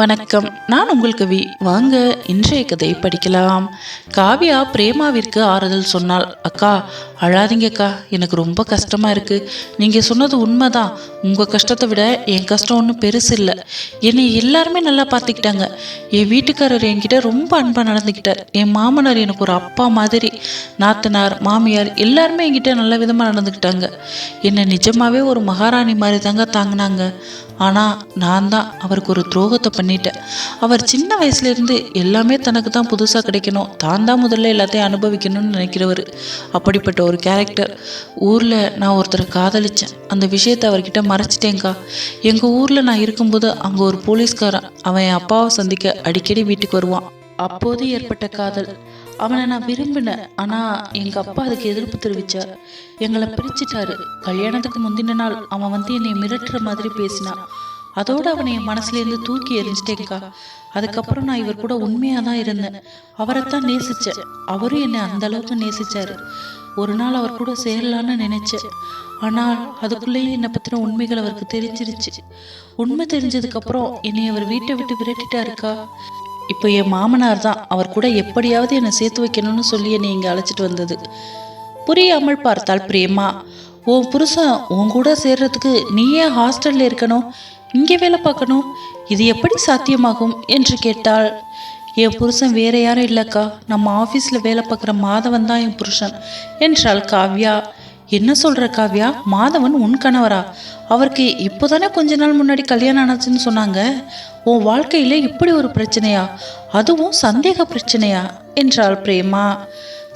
வணக்கம். நான் உங்கள் கவி. வாங்க இன்றைய கதை படிக்கலாம். காவியா பிரேமாவிற்கு ஆறுதல் சொன்னாள். அக்கா அழாதீங்கக்கா. எனக்கு ரொம்ப கஷ்டமா இருக்கு. நீங்க சொன்னது உண்மைதான். உங்க கஷ்டத்தை விட என் கஷ்டம் ஒன்றும் பெருசு இல்லை. என்னை எல்லாருமே நல்லா பார்த்துக்கிட்டாங்க. என் வீட்டுக்காரர் என்கிட்ட ரொம்ப அன்பாக நடந்துக்கிட்டார். என் மாமனார் எனக்கு ஒரு அப்பா மாதிரி. நாத்தனார் மாமியார் எல்லாருமே என்கிட்ட நல்ல விதமாக நடந்துக்கிட்டாங்க. என்னை நிஜமாவே ஒரு மகாராணி மாதிரி தாங்க தாங்கினாங்க. ஆனால் நான் தான் அவருக்கு ஒரு துரோகத்தை பண்ணி பண்ணிட்டேன் அவர் சின்ன வயசுலேருந்து எல்லாமே தனக்கு தான் புதுசாக கிடைக்கணும். தான் தான் முதல்ல எல்லாத்தையும் அனுபவிக்கணும்னு நினைக்கிறவர். அப்படிப்பட்ட ஒரு கேரக்டர் ஊரில் நான் ஒருத்தரை காதலிச்சேன். அந்த விஷயத்தை அவர்கிட்ட மறைச்சிட்டேங்க்கா எங்கள் ஊரில் நான் இருக்கும்போது அங்கே ஒரு போலீஸ்காரன். அவன் என் அப்பாவை சந்திக்க அடிக்கடி வீட்டுக்கு வருவான். அப்போது ஏற்பட்ட காதல். அவனை நான் விரும்பினேன். ஆனால் எங்கள் அப்பா அதுக்கு எதிர்ப்பு தெரிவிச்சார் எங்களை பிரிச்சிட்டாரு. கல்யாணத்துக்கு முந்தின நாள் அவன் வந்து என்னை மிரட்டுற மாதிரி பேசினான். அதோடு அவனை என் மனசுலேருந்து தூக்கி எறிஞ்சிட்டேங்க்கா அதுக்கப்புறம் நான் இவர் கூட உண்மையாக தான் இருந்தேன். அவரைத்தான் நேசித்தேன் அவரும் என்னை அந்த அளவுக்கு நேசிச்சாரு. ஒரு நாள் அவர் கூட சேரலான்னு நினைச்சேன். ஆனால் அதுக்குள்ளேயே என்னை பற்றின உண்மைகள் அவருக்கு தெரிஞ்சிருச்சு. உண்மை தெரிஞ்சதுக்கப்புறம் என்னை அவர் வீட்டை விட்டு விரட்டிட்டாருக்கா? இப்போ என் மாமனார் தான் அவர் கூட எப்படியாவது என்னை சேர்த்து வைக்கணும்னு சொல்லி என்னை இங்கே அழைச்சிட்டு வந்தது. புரியாமல் பார்த்தாள் பிரேமா உன் புருஷன் உன் கூட சேர்றதுக்கு நீ ஏன் ஹாஸ்டல்ல இருக்கணும். இங்கே வேலை பார்க்கணும். இது எப்படி சாத்தியமாகும் என்று கேட்டாள். என் புருஷன் வேற யாரும் இல்லைக்கா. நம்ம ஆஃபீஸில் வேலை பார்க்குற மாதவன் தான் என் புருஷன் என்றாள் காவ்யா. என்ன சொல்கிற காவ்யா? மாதவன் உன் கணவரா? அவருக்கு இப்போ தானே கொஞ்ச நாள் முன்னாடி கல்யாணம் ஆனாச்சுன்னு சொன்னாங்க. உன் வாழ்க்கையில் இப்படி ஒரு பிரச்சனையா? அதுவும் சந்தேக பிரச்சனையா? என்றாள் பிரேமா.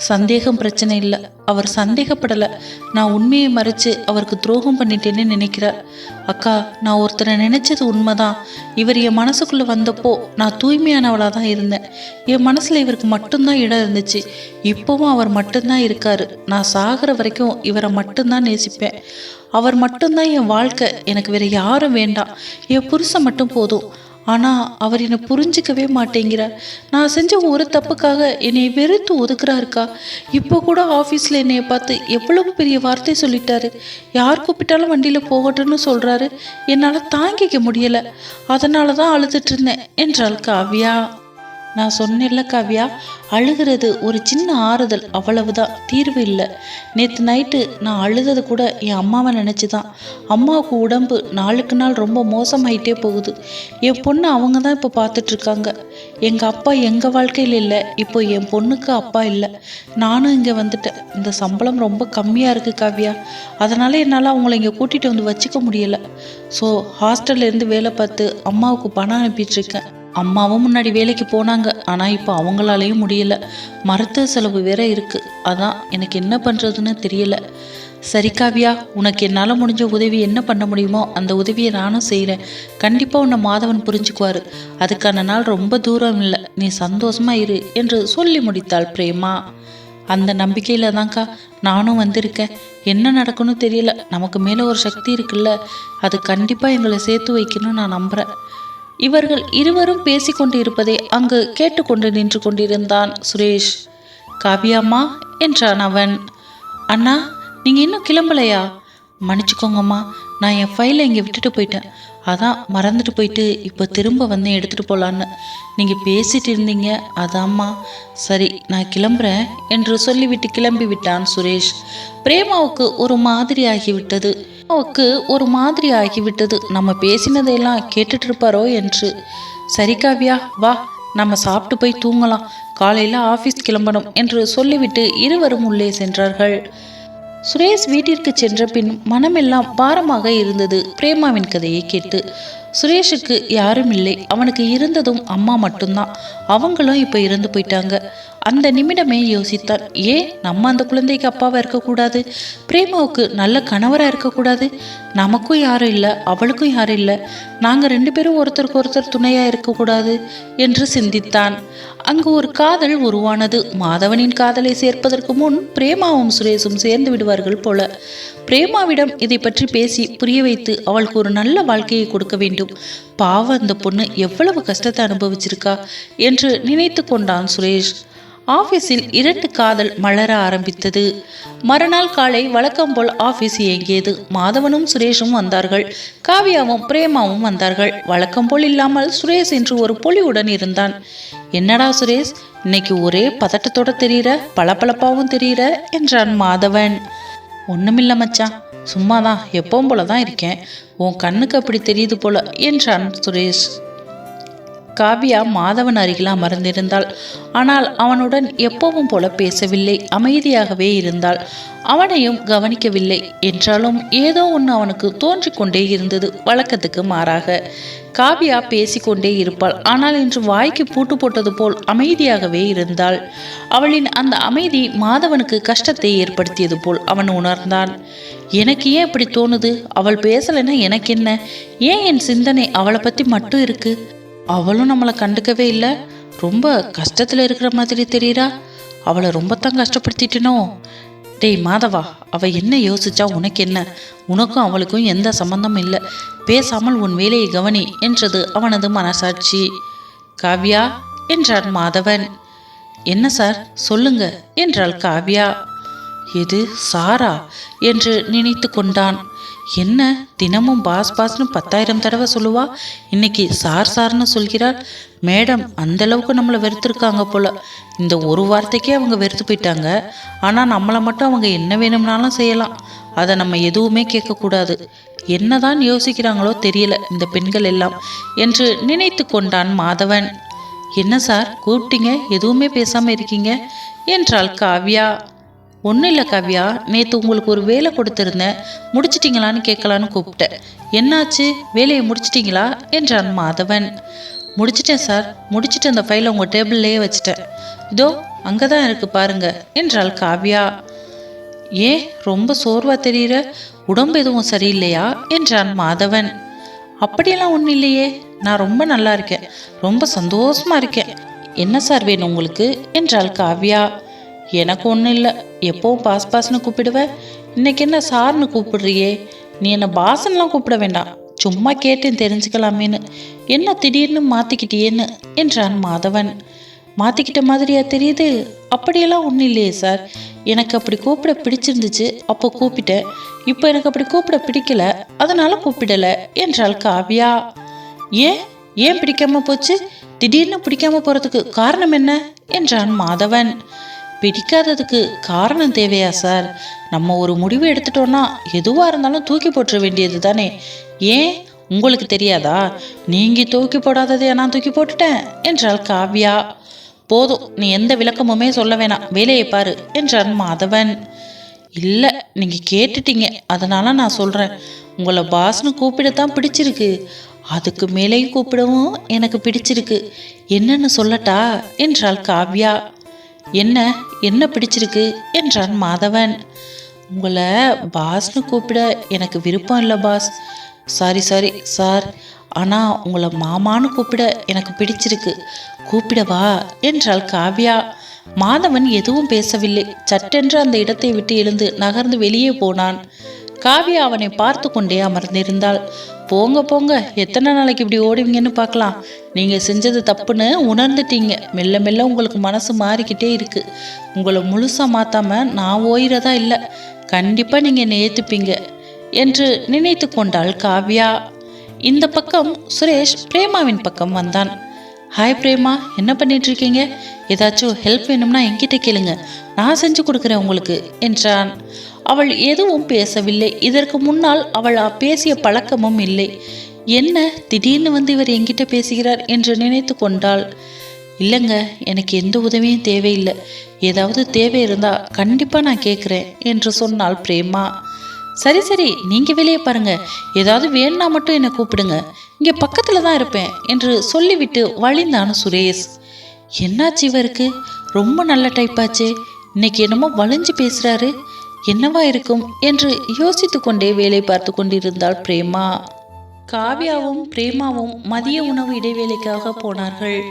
சந்தேகம் பிரச்சனை இல்லை. அவர் சந்தேகப்படலை. நான் உண்மையை மறைச்சு அவருக்கு துரோகம் பண்ணிட்டேன்னு நினைக்கிறார். அக்கா நான் ஒருத்தரை நினைச்சது உண்மைதான். இவர் என் மனசுக்குள்ளே வந்தப்போ நான் தூய்மையானவளாக தான் இருந்தேன். என் மனசில் இவருக்கு மட்டும்தான் இடம் இருந்துச்சு. இப்போவும் அவர் மட்டும்தான் இருக்காரு. நான் சாகிற வரைக்கும் இவரை மட்டும்தான் நேசிப்பேன். அவர் மட்டும்தான் என் வாழ்க்கை. எனக்கு வேற யாரும் வேண்டாம். என் புருஷன் மட்டும் போதும். ஆனால் அவர் என்னை புரிஞ்சிக்கவே மாட்டேங்கிறார். நான் செஞ்ச ஒரு தப்புக்காக என்னை வெறுத்து ஒதுக்குறாருக்கா? இப்போ கூட ஆஃபீஸில் என்னையை பார்த்து எவ்வளவு பெரிய வார்த்தை சொல்லிட்டாரு. யார் கூப்பிட்டாலும் வண்டியில் போகட்டும்னு சொல்கிறாரு என்னால் தாங்கிக்க முடியலை. அதனால தான் அழுதுட்டு இருந்தேன் என்றாள் காவ்யா. நான் சொன்னேன்ல காவ்யா அழுகிறது ஒரு சின்ன ஆறுதல் அவ்வளவுதான் தீர்வு இல்லை. நேற்று நைட்டு நான் அழுதது கூட என் அம்மாவை நினச்சி தான் அம்மாவுக்கு உடம்பு நாளுக்கு நாள் ரொம்ப மோசமாயிட்டே போகுது. என் பொண்ணு அவங்க தான் இப்போ பார்த்துட்ருக்காங்க எங்கள் அப்பா எங்கள் வாழ்க்கையில் இல்லை இப்போ என் பொண்ணுக்கு அப்பா இல்லை. நானும் இங்கே வந்துட்டேன். இந்த சம்பளம் ரொம்ப கம்மியாக இருக்குது காவ்யா. அதனால் என்னால் அவங்கள இங்கே கூட்டிகிட்டு வந்து வச்சுக்க முடியலை. ஸோ ஹாஸ்டல்லேருந்து வேலை பார்த்து அம்மாவுக்கு பணம் அனுப்பிட்டுருக்கேன் அம்மாவும் முன்னாடி வேலைக்கு போனாங்க. ஆனால் இப்போ அவங்களாலேயும் முடியல. மருத்துவ செலவு வேற இருக்குது அதான் எனக்கு என்ன பண்ணுறதுன்னு தெரியல. சரி காவியா உனக்கு என்னால் முடிஞ்ச உதவி என்ன பண்ண முடியுமோ அந்த உதவியை நானும் செய்கிறேன் கண்டிப்பாக உன்னை மாதவன் புரிஞ்சுக்குவார். அதுக்கான நாள் ரொம்ப தூரம் இல்லை. நீ சந்தோஷமாக இரு என்று சொல்லி முடித்தாள் பிரேமா. அந்த நம்பிக்கையில் தான்க்கா நானும் வந்திருக்கேன். என்ன நடக்கும்னு தெரியல. நமக்கு மேலே ஒரு சக்தி இருக்குல்ல. அது கண்டிப்பாக எங்களை சேர்த்து வைக்கணும்னு நான் நம்புகிறேன் இவர்கள் இருவரும் பேசிக்கொண்டு இருப்பதை அங்கு கேட்டுக்கொண்டு நின்று கொண்டிருந்தான் சுரேஷ். காவியாம்மா என்றான் அவன். அண்ணா நீங்கள் இன்னும் கிளம்பலையா? மன்னிச்சுக்கோங்கம்மா நான் என் ஃபைலை இங்கே விட்டுட்டு போயிட்டேன். அதான் மறந்துட்டு போயிட்டு இப்போ திரும்ப வந்து எடுத்துகிட்டு போகலான்னு நீங்கள் பேசிட்டு இருந்தீங்க. அதாம்மா. சரி நான் கிளம்புறேன் என்று சொல்லிவிட்டு கிளம்பி விட்டான் சுரேஷ். பிரேமாவுக்கு ஒரு மாதிரி ஆகிவிட்டது. பிரேமாவுக்கு ஒரு மாதிரி ஆகிவிட்டது. நம்ம பேசினதையெல்லாம் கேட்டுட்டு இருப்பாரோ என்று. சரி காவ்யா வா. நம்ம சாப்பிட்டு போய் தூங்கலாம். காலையில் ஆஃபீஸ் கிளம்பணும் என்று சொல்லிவிட்டு இருவரும் உள்ளே சென்றார்கள். சுரேஷ் வீட்டிற்கு சென்ற பின் மனமெல்லாம் பாரமாக இருந்தது. பிரேமாவின் கதையை கேட்டு சுரேஷுக்கு யாரும் இல்லை. அவனுக்கு இருந்ததும் அம்மா மட்டும்தான். அவங்களும் இப்போ இறந்து போயிட்டாங்க. அந்த நிமிடமே யோசித்தான் ஏன் நம்ம அந்த குழந்தைக்கு அப்பாவாக இருக்கக்கூடாது? பிரேமாவுக்கு நல்ல கணவராக இருக்கக்கூடாது? நமக்கும் யாரும் இல்லை அவளுக்கும் யாரும் இல்லை. நாங்கள் ரெண்டு பேரும் ஒருத்தருக்கு ஒருத்தர் துணையாக இருக்கக்கூடாது? என்று சிந்தித்தான். அங்கு ஒரு காதல் உருவானது. மாதவனின் காதலை சேர்ப்பதற்கு முன் பிரேமாவும் சுரேஷும் சேர்ந்து விடுவார்கள் போல. பிரேமாவிடம் இதை பற்றி பேசி புரிய வைத்து அவளுக்கு ஒரு நல்ல வாழ்க்கையை கொடுக்க வேண்டும். பாவம் அந்த பொண்ணு எவ்வளவு கஷ்டத்தை அனுபவிச்சிருக்கா? என்று நினைத்து கொண்டான் சுரேஷ். ஆபீஸில் இரண்டு காதல் மலர ஆரம்பித்தது. மறுநாள் காலை வழக்கம் போல் ஆபீஸ் இயங்கியது. மாதவனும் சுரேஷும் வந்தார்கள். காவியாவும் பிரேமாவும் வந்தார்கள். வழக்கம் போல் இல்லாமல் சுரேஷ் என்று ஒரு பொலிவுடன் இருந்தான். என்னடா சுரேஷ் இன்னைக்கு ஒரே பதட்டத்தோட தெரியுற பளபளப்பாவும் தெரியுற? என்றான் மாதவன். ஒண்ணுமில்ல மச்சான் சும்மாதான் எப்பவும் போல தான் இருக்கேன். உன் கண்ணுக்கு அப்படி தெரியுது போல என்றான் சுரேஷ். காவியா மாதவன் அருகில் அமர்ந்திருந்தாள். ஆனால் அவனுடன் எப்பவும் போல பேசவில்லை அமைதியாகவே இருந்தாள். அவனையும் கவனிக்கவில்லை. என்றாலும் ஏதோ ஒன்று அவனுக்கு தோன்றிக்கொண்டே இருந்தது வழக்கத்துக்கு மாறாக. காவியா பேசிக்கொண்டே இருப்பாள். ஆனால் இன்று வாய்க்கு பூட்டு போட்டது போல் அமைதியாகவே இருந்தாள். அவளின் அந்த அமைதி மாதவனுக்கு கஷ்டத்தை ஏற்படுத்தியது போல் அவன் உணர்ந்தான். எனக்கு ஏன் இப்படி தோணுது? அவள் பேசலைன்னா எனக்கு என்ன ஏன் என் சிந்தனை அவளை பற்றி மட்டும் இருக்குது அவளும் நம்மளை கண்டுக்கவே இல்லை. ரொம்ப கஷ்டத்தில் இருக்கிற மாதிரி தெரியுறா. அவளை ரொம்ப தான் கஷ்டப்படுத்திட்டனோ. டேய் மாதவா அவள் என்ன யோசிச்சா உனக்கு என்ன? உனக்கும் அவளுக்கும் எந்த சம்பந்தமும் இல்லை. பேசாமல் உன் வேலையை கவனி என்றது அவனது மனசாட்சி. காவ்யா என்றான் மாதவன். என்ன சார்? சொல்லுங்க என்றாள் காவ்யா. எது? சாரா? என்று நினைத்து கொண்டான். என்ன? தினமும் பாஸ் பாஸ்னு பத்தாயிரம் தடவை சொல்லுவா? இன்னைக்கு சார் சார்னு சொல்கிறார் மேடம் அந்த அளவுக்கு நம்மளை வெறுத்திருக்காங்க போல. இந்த ஒரு வார்த்தைக்கே அவங்க வெறுத்து போயிட்டாங்க. ஆனால் நம்மளை மட்டும் அவங்க என்ன வேணும்னாலும் செய்யலாம். அதை நம்ம எதுவுமே கேட்கக்கூடாது. என்னதான் யோசிக்கிறாங்களோ தெரியல இந்த பெண்கள் எல்லாம் என்று நினைத்து கொண்டான் மாதவன். என்ன சார்? கூப்பிட்டீங்க? எதுவுமே பேசாமல் இருக்கீங்க? என்றாள் காவ்யா. ஒன்றும் இல்லை காவ்யா நேற்று உங்களுக்கு ஒரு வேலை கொடுத்துருந்தேன். முடிச்சிட்டிங்களான்னு கேட்கலான்னு கூப்பிட்டேன். என்னாச்சு? வேலையை முடிச்சிட்டிங்களா? என்றான் மாதவன். முடிச்சிட்டேன் சார். முடிச்சிட்டு அந்த ஃபைலை உங்கள் டேபிள்லேயே வச்சுட்டேன். இதோ அங்கே தான் இருக்குது பாருங்க என்றாள் காவ்யா. ஏன்? ரொம்ப சோர்வாக தெரிகிற உடம்பு எதுவும் சரியில்லையா? என்றான் மாதவன். அப்படியெல்லாம் ஒன்றும் இல்லையே. நான் ரொம்ப நல்லா இருக்கேன். ரொம்ப சந்தோஷமா இருக்கேன். என்ன சார் வேணும் உங்களுக்கு? என்றாள் காவ்யா. எனக்கு ஒன்றும் இல்லை. எப்போவும் பாஸ் பாஸ்னு கூப்பிடுவ. இன்னைக்கு என்ன சார்னு கூப்பிடுறியே? நீ என்னை பாசன்லாம் கூப்பிட வேண்டாம். சும்மா கேட்டேன் தெரிஞ்சுக்கலாமேன்னு. என்ன திடீர்னு மாற்றிக்கிட்டியேன்னு என்றான் மாதவன். மாற்றிக்கிட்ட மாதிரியா தெரியுது? அப்படியெல்லாம் ஒன்றும் இல்லையே சார். எனக்கு அப்படி கூப்பிட பிடிச்சிருந்துச்சு. அப்போ கூப்பிட்டேன். இப்போ எனக்கு அப்படி கூப்பிட பிடிக்கல. அதனால கூப்பிடலை என்றாள் காவ்யா. ஏன்? ஏன் பிடிக்காம போச்சு? திடீர்னு பிடிக்காம போகிறதுக்கு காரணம் என்ன? என்றான் மாதவன். பிடிக்காததுக்கு காரணம் தேவையா சார்? நம்ம ஒரு முடிவு எடுத்துட்டோன்னா எதுவாக இருந்தாலும் தூக்கி போட்டுற வேண்டியது தானே. ஏன்? உங்களுக்கு தெரியாதா? நீங்கள் தூக்கி போடாததையா நான் தூக்கி போட்டுட்டேன் என்றால் காவ்யா. போதும் நீ எந்த விளக்கமுமே சொல்ல வேணாம். வேலையை பாரு என்றான் மாதவன். இல்லை நீங்கள் கேட்டுட்டீங்க. அதனால நான் சொல்கிறேன் உங்களை பாஸ்னு கூப்பிடத்தான் பிடிச்சிருக்கு. அதுக்கு மேலேயும் கூப்பிடவும் எனக்கு பிடிச்சிருக்கு. என்னன்னு சொல்லட்டா? என்றாள் காவ்யா. என்ன? என்ன பிடிச்சிருக்கு என்றான் மாதவன். உங்களை பாஸ்னு கூப்பிட எனக்கு விருப்பம் இல்லை பாஸ். சாரி சாரி சார் ஆனால் உங்களை மாமான்னு கூப்பிட எனக்கு பிடிச்சிருக்கு. கூப்பிடவா என்றாள் காவ்யா. மாதவன் எதுவும் பேசவில்லை. சட்டென்று அந்த இடத்தை விட்டு எழுந்து நகர்ந்து வெளியே போனான். காவியா அவனை பார்த்து கொண்டே அமர்ந்திருந்தாள். போங்க போங்க. எத்தனை நாளைக்கு இப்படி ஓடுவீங்கன்னு பார்க்கலாம். நீங்கள் செஞ்சது தப்புன்னு உணர்ந்துட்டீங்க. மெல்ல மெல்ல உங்களுக்கு மனசு மாறிக்கிட்டே இருக்கு. உங்களை முழுசாக மாற்றாம நான் ஓயிறதா இல்லை. கண்டிப்பாக நீங்கள் என்னை ஏற்றுப்பீங்க என்று நினைத்து கொண்டாள் காவ்யா. இந்த பக்கம் சுரேஷ் பிரேமாவின் பக்கம் வந்தான். ஹாய் பிரேமா என்ன பண்ணிட்டு இருக்கீங்க ஏதாச்சும் ஹெல்ப் வேணும்னா என்கிட்ட கேளுங்க. நான் செஞ்சு கொடுக்குறேன் உங்களுக்கு என்றான். அவள் எதுவும் பேசவில்லை. இதற்கு முன்னால் அவள் பேசிய பழக்கமும் இல்லை. என்ன? திடீர்னு வந்து இவர் என்கிட்ட பேசுகிறார் என்று நினைத்து கொண்டாள். இல்லைங்க எனக்கு எந்த உதவியும் தேவையில்லை. ஏதாவது தேவை இருந்தா கண்டிப்பாக நான் கேட்குறேன் என்று சொன்னாள் பிரேமா. சரி சரி நீங்கள் வெளியே பாருங்க. ஏதாவது வேணும்னா மட்டும் என்னை கூப்பிடுங்க. இங்கே பக்கத்தில் தான் இருப்பேன் என்று சொல்லிவிட்டு வழிந்தான் சுரேஷ். என்னாச்சு இவருக்கு? ரொம்ப நல்ல டைப்பாச்சு இன்னைக்கு என்னமோ வளைஞ்சு பேசுகிறாரு என்னவா இருக்கும் என்று யோசித்து கொண்டே வேலை பார்த்து கொண்டிருந்தாள் பிரேமா. காவ்யாவும் பிரேமாவும் மதிய உணவு இடைவேளைக்காக போனார்கள்.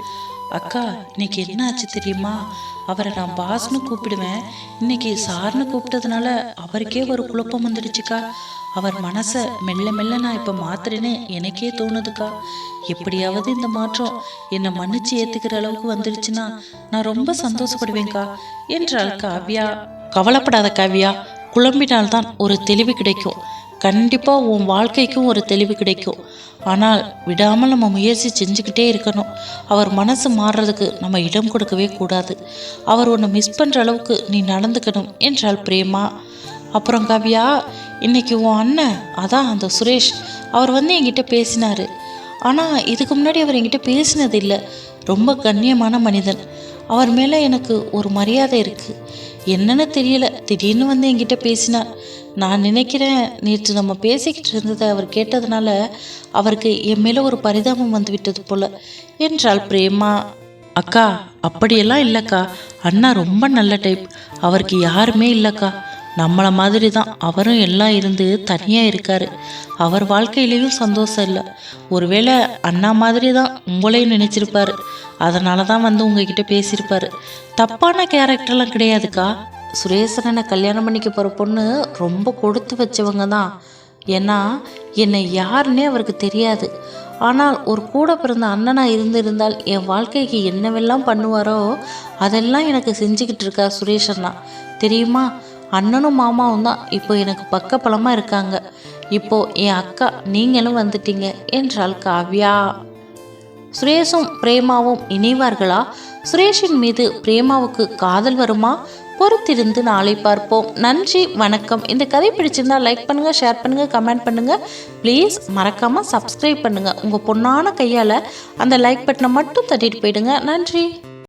அக்கா இன்னைக்கு என்ன ஆச்சு தெரியுமா? அவரை நான் பாஸ்னு கூப்பிடுவேன். இன்னைக்கு சார்னு கூப்பிட்டதுனால அவருக்கே ஒரு குழப்பம் வந்துடுச்சுக்கா. அவர் மனசை மெல்ல மெல்ல நான் இப்போ மாத்துறேன்னு எனக்கே தோணுதுக்கா. எப்படியாவது இந்த மாற்றம் என்னை மன்னிச்சு ஏத்துக்கிற அளவுக்கு வந்துடுச்சுன்னா நான் ரொம்ப சந்தோஷப்படுவேன்க்கா என்றாள் காவ்யா. கவலைப்படாத காவ்யா குழம்பினால்தான் ஒரு தெளிவு கிடைக்கும். கண்டிப்பாக உன் வாழ்க்கைக்கும் ஒரு தெளிவு கிடைக்கும். ஆனால் விடாமல் நம்ம முயற்சி செஞ்சுக்கிட்டே இருக்கணும். அவர் மனசு மாறுறதுக்கு நம்ம இடம் கொடுக்கவே கூடாது. அவர் ஒன்று மிஸ் பண்ணுற அளவுக்கு நீ நடந்துக்கணும் என்றாள் பிரேமா. அப்புறம் கவியா இன்னைக்கு உன் அண்ணன் அதான் அந்த சுரேஷ் அவர் வந்து என்கிட்ட பேசினார். ஆனால் இதுக்கு முன்னாடி அவர் என்கிட்ட பேசினது இல்லை ரொம்ப கண்ணியமான மனிதன். அவர் மேலே எனக்கு ஒரு மரியாதை இருக்குது என்னன்னு தெரியல. திடீர்னு வந்து என்கிட்ட பேசினார் நான் நினைக்கிறேன் நேற்று நம்ம பேசிக்கிட்டு இருந்ததை அவர் கேட்டதுனால அவருக்கு என் மேலே ஒரு பரிதாபம் வந்து விட்டது போல. என்றால் பிரேமா. அக்கா அப்படியெல்லாம் இல்லைக்கா. அண்ணா ரொம்ப நல்ல டைப் அவருக்கு யாருமே இல்லைக்கா. நம்மளை மாதிரி தான் அவரும் எல்லாம் இருந்து தனியாக இருக்காரு. அவர் வாழ்க்கையிலையும் சந்தோஷம் இல்லை. ஒருவேளை அண்ணா மாதிரி தான் உங்களையும் நினச்சிருப்பார். அதனால தான் வந்து உங்ககிட்ட பேசியிருப்பார். தப்பான கேரக்டர்லாம் கிடையாதுக்கா. சுரேசனனை கல்யாணம் பண்ணிக்க போகிற பொண்ணு ரொம்ப கொடுத்து வச்சவங்க தான் ஏன்னா என்னை யாருன்னே அவருக்கு தெரியாது. ஆனால் ஒரு கூட பிறந்த அண்ணனாக இருந்திருந்தால் என் வாழ்க்கைக்கு என்னவெல்லாம் பண்ணுவாரோ அதெல்லாம் எனக்கு செஞ்சுக்கிட்டு இருக்கா சுரேஷ் அண்ணா. தெரியுமா? அண்ணனும் மாமாவும் தான். இப்போ எனக்கு பக்கபலமாக இருக்காங்க. இப்போ என் அக்கா நீங்களும் வந்துட்டீங்க என்றாள் காவ்யா. சுரேஷும் பிரேமாவும் இணைவார்களா? சுரேஷின் மீது பிரேமாவுக்கு காதல் வருமா? பொறுத்திருந்து நாளை பார்ப்போம். நன்றி வணக்கம். இந்த கதை பிடிச்சிருந்தா லைக் பண்ணுங்கள் ஷேர் பண்ணுங்கள் கமெண்ட் பண்ணுங்கள் ப்ளீஸ் மறக்காமல் சப்ஸ்கிரைப் பண்ணுங்கள் உங்கள் பொண்ணான கையால் அந்த லைக் பட்டனை மட்டும் தட்டிட்டு போயிடுங்க. நன்றி.